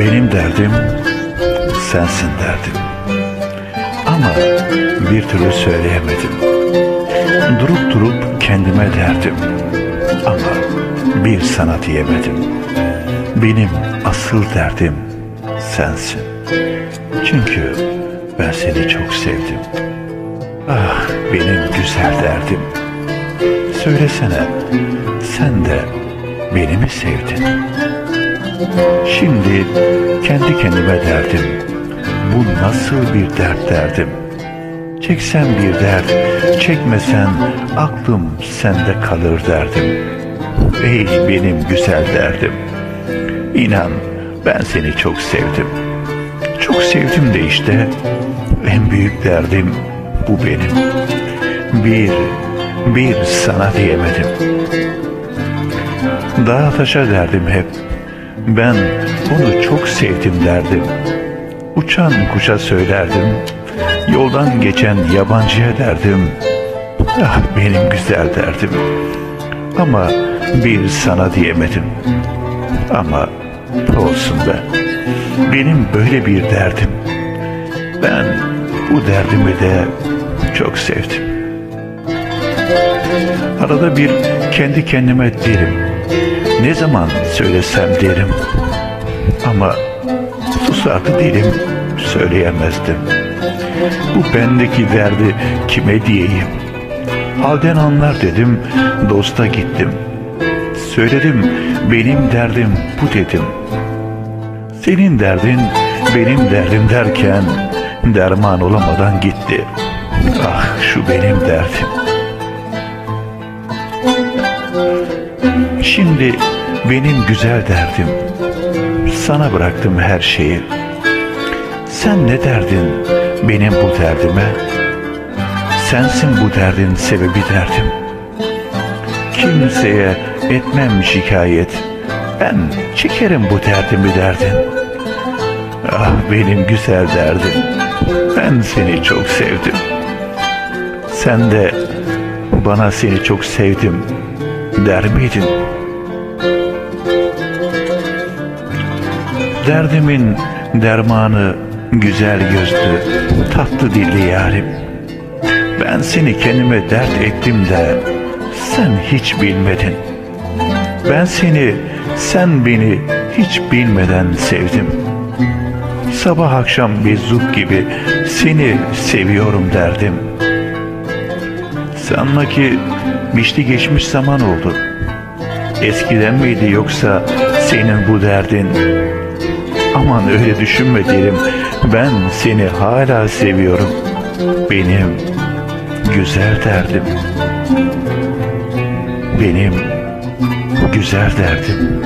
Benim derdim sensin derdim. Ama bir türlü söyleyemedim. Durup durup kendime derdim. Ama bir sana diyemedim. Benim asıl derdim sensin. Çünkü ben seni çok sevdim. Ah benim güzel derdim. Söylesene sen de beni mi sevdin? Şimdi kendi kendime derdim. Bu nasıl bir dert derdim. Çeksen bir dert, çekmesen aklım sende kalır derdim. Ey benim güzel derdim. İnan ben seni çok sevdim. Çok sevdim de işte en büyük derdim bu benim. Bir, bir sana diyemedim. Dağa taşa derdim hep. Ben onu çok sevdim derdim. Uçan kuşa söylerdim. Yoldan geçen yabancıya derdim. Ah benim güzel derdim. Ama bir sana diyemedim. Ama olsun be. Benim böyle bir derdim. Ben bu derdimi de çok sevdim. Arada bir kendi kendime derim. Ne zaman söylesem derim. Ama susardı dilim söyleyemezdim. Bu bendeki derdi kime diyeyim? Halden anlar dedim, dosta gittim. Söyledim, benim derdim bu dedim. Senin derdin benim derdim derken derman olamadan gitti. Ah şu benim derdim. Şimdi benim güzel derdim. Sana bıraktım her şeyi. Sen ne derdin benim bu derdime? Sensin bu derdin sebebi derdim. Kimseye etmem şikayet. Ben çekerim bu derdimi derdin. Ah benim güzel derdim. Ben seni çok sevdim. Sen de bana seni çok sevdim der miydin? Derdimin dermanı güzel gözlü, tatlı dilli yarim. Ben seni kendime dert ettim de sen hiç bilmedin. Ben seni, sen beni hiç bilmeden sevdim. Sabah akşam bir zuk gibi seni seviyorum derdim. Sanma ki mişti geçmiş zaman oldu. Eskiden miydi yoksa senin bu derdin? Aman öyle düşünme derim. Ben seni hala seviyorum. Benim güzel derdim. Benim güzel derdim.